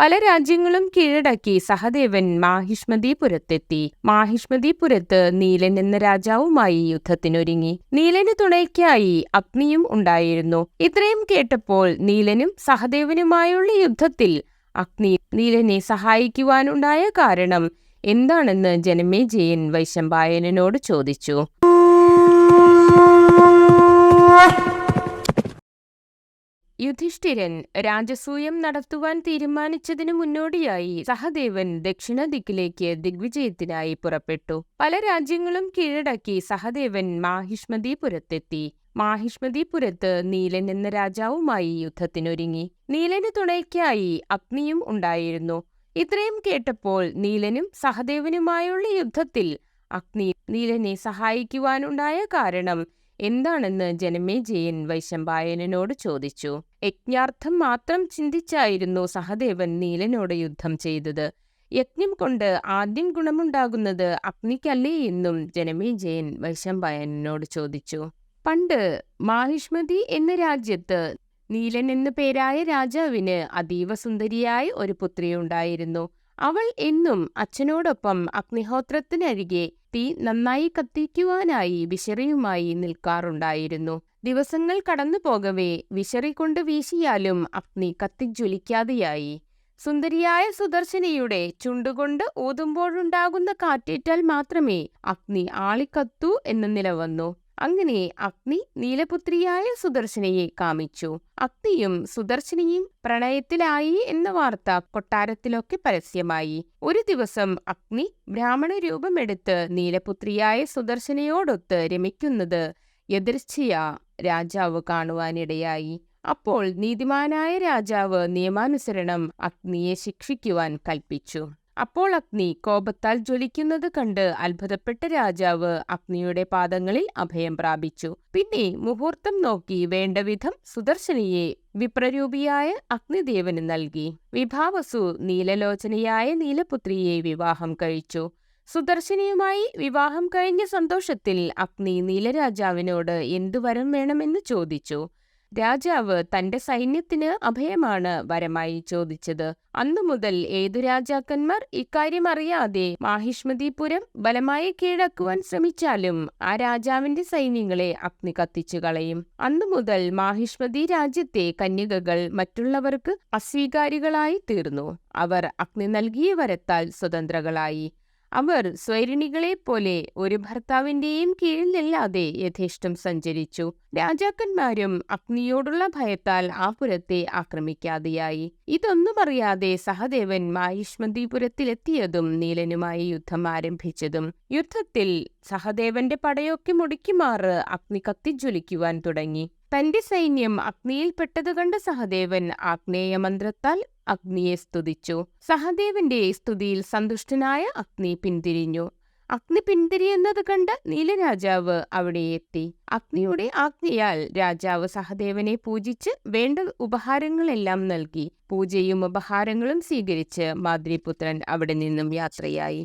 പല രാജ്യങ്ങളും കീഴടക്കി സഹദേവൻ മാഹിഷ്മതിപുരത്തെത്തി. മാഹിഷ്മതിപുരത്ത് നീലൻ എന്ന രാജാവുമായി യുദ്ധത്തിനൊരുങ്ങി. നീലന് തുണയ്ക്കായി അഗ്നിയും ഉണ്ടായിരുന്നു. ഇത്രയും കേട്ടപ്പോൾ നീലനും സഹദേവനുമായുള്ള യുദ്ധത്തിൽ അഗ്നി നീലനെ സഹായിക്കുവാനുണ്ടായ കാരണം എന്താണെന്ന് ജനമേജയൻ വൈശമ്പായനോട് ചോദിച്ചു. യുധിഷ്ഠിരൻ രാജസൂയം നടത്തുവാൻ തീരുമാനിച്ചതിനു മുന്നോടിയായി സഹദേവൻ ദക്ഷിണ ദിക്കിലേക്ക് ദിഗ്വിജയത്തിനായി പുറപ്പെട്ടു. പല രാജ്യങ്ങളും കീഴടക്കി സഹദേവൻ മാഹിഷ്മതിപുരത്തെത്തി. മാഹിഷ്മതിപുരത്ത് നീലൻ എന്ന രാജാവുമായി യുദ്ധത്തിനൊരുങ്ങി. നീലന് തുണയ്ക്കായി അഗ്നിയും ഉണ്ടായിരുന്നു. ഇത്രയും കേട്ടപ്പോൾ നീലനും സഹദേവനുമായുള്ള യുദ്ധത്തിൽ അഗ്നി നീലനെ സഹായിക്കുവാനുണ്ടായ കാരണം എന്താണെന്ന് ജനമേജയൻ വൈശമ്പായനോട് ചോദിച്ചു. യജ്ഞാർത്ഥം മാത്രം ചിന്തിച്ചായിരുന്നു സഹദേവൻ നീലനോട് യുദ്ധം ചെയ്തത്. യജ്ഞം കൊണ്ട് ആദ്യം ഗുണമുണ്ടാകുന്നത് അഗ്നിക്കല്ലേ എന്നും ജനമേജയൻ വൈശമ്പായനോട് ചോദിച്ചു. പണ്ട് മാഹിഷ്മതി എന്ന രാജ്യത്ത് നീലൻ എന്നു പേരായ രാജാവിന് അതീവ സുന്ദരിയായി ഒരു പുത്രിയുണ്ടായിരുന്നു അവൾ എന്നും അച്ഛനോടൊപ്പം അഗ്നിഹോത്രത്തിനരികെ തീ നന്നായി കത്തിക്കുവാനായി വിശറിയുമായി നിൽക്കാറുണ്ടായിരുന്നു. ദിവസങ്ങൾ കടന്നു പോകവേ വിശറി കൊണ്ട് വീശിയാലും അഗ്നി കത്തിജ്വലിക്കാതെയായി. സുന്ദരിയായ സുദർശനിയുടെ ചുണ്ടുകൊണ്ട് ഊതുമ്പോഴുണ്ടാകുന്ന കാറ്റേറ്റാൽ മാത്രമേ അഗ്നി ആളിക്കത്തൂ എന്ന നില വന്നു. അങ്ങനെ അഗ്നി നീലപുത്രിയായ സുദർശനയെ കാമിച്ചു. അഗ്നിയും സുദർശനയും പ്രണയത്തിലായി എന്ന വാർത്ത കൊട്ടാരത്തിലൊക്കെ പരസ്യമായി. ഒരു ദിവസം അഗ്നി ബ്രാഹ്മണ രൂപമെടുത്ത് നീലപുത്രിയായ സുദർശനയോടൊത്ത് രമിക്കുന്നത് എതിർച്ചയാ രാജാവ് കാണുവാനിടയായി. അപ്പോൾ നീതിമാനായ രാജാവ് നിയമാനുസരണം അഗ്നിയെ ശിക്ഷിക്കുവാൻ കൽപ്പിച്ചു. അപ്പോൾ അഗ്നി കോപത്താൽ ജ്വലിക്കുന്നത് കണ്ട് അത്ഭുതപ്പെട്ട രാജാവ് അഗ്നിയുടെ പാദങ്ങളിൽ അഭയം പ്രാപിച്ചു. പിന്നെ മുഹൂർത്തം നോക്കി വേണ്ടവിധം സുദർശനിയെ വിപ്രരൂപിയായ അഗ്നിദേവന് നൽകി. വിഭാവസു നീലലോചനയായ നീലപുത്രിയെ വിവാഹം കഴിച്ചു. സുദർശനിയുമായി വിവാഹം കഴിഞ്ഞ സന്തോഷത്തിൽ അഗ്നി നീലരാജാവിനോട് എന്തു വരം വേണമെന്ന് ചോദിച്ചു. രാജാവ് തന്റെ സൈന്യത്തിന് അഭയമാണ് വരമായി ചോദിച്ചത്. അന്നു മുതൽ ഏതു രാജാക്കന്മാർ ഇക്കാര്യം അറിയാതെ മാഹിഷ്മതിപുരം ബലമായി കീഴടക്കുവാൻ ശ്രമിച്ചാലും ആ രാജാവിന്റെ സൈന്യങ്ങളെ അഗ്നി കത്തിച്ചു കളയും. അന്നു മുതൽ മാഹിഷ്മതി രാജ്യത്തെ കന്യകകൾ മറ്റുള്ളവർക്ക് അസ്വീകാരികളായി തീർന്നു. അവർ അഗ്നി നൽകിയ വരത്താൽ സ്വതന്ത്രകളായി. അവർ സ്വൈരിണികളെ പോലെ ഒരു ഭർത്താവിന്റെയും കീഴിലല്ലാതെ യഥേഷ്ടം സഞ്ചരിച്ചു. രാജാക്കന്മാരും അഗ്നിയോടുള്ള ഭയത്താൽ ആ പുരത്തെ ആക്രമിക്കാതെയായി. ഇതൊന്നും അറിയാതെ സഹദേവൻ മായുഷ്മന്തിപുരത്തിലെത്തിയതും നീലനുമായി യുദ്ധം ആരംഭിച്ചതും. യുദ്ധത്തിൽ സഹദേവന്റെ പടയൊക്കെ മുടിക്കുമാറ് അഗ്നി കത്തിജ്വലിക്കുവാൻ തുടങ്ങി. തന്റെ സൈന്യം അഗ്നിയിൽപ്പെട്ടത് കണ്ട സഹദേവൻ ആഗ്നേയ മന്ത്രത്താൽ അഗ്നിയെ സ്തുതിച്ചു. സഹദേവന്റെ സ്തുതിയിൽ സന്തുഷ്ടനായ അഗ്നി പിന്തിരിഞ്ഞു. അഗ്നി പിന്തിരിയുന്നത് കണ്ട് നീലരാജാവ് അവിടെ എത്തി. അഗ്നിയുടെ ആജ്ഞയാൽ രാജാവ് സഹദേവനെ പൂജിച്ച് വേണ്ട ഉപഹാരങ്ങളെല്ലാം നൽകി. പൂജയും ഉപഹാരങ്ങളും സ്വീകരിച്ച് മാദ്രിപുത്രൻ അവിടെ നിന്നും യാത്രയായി.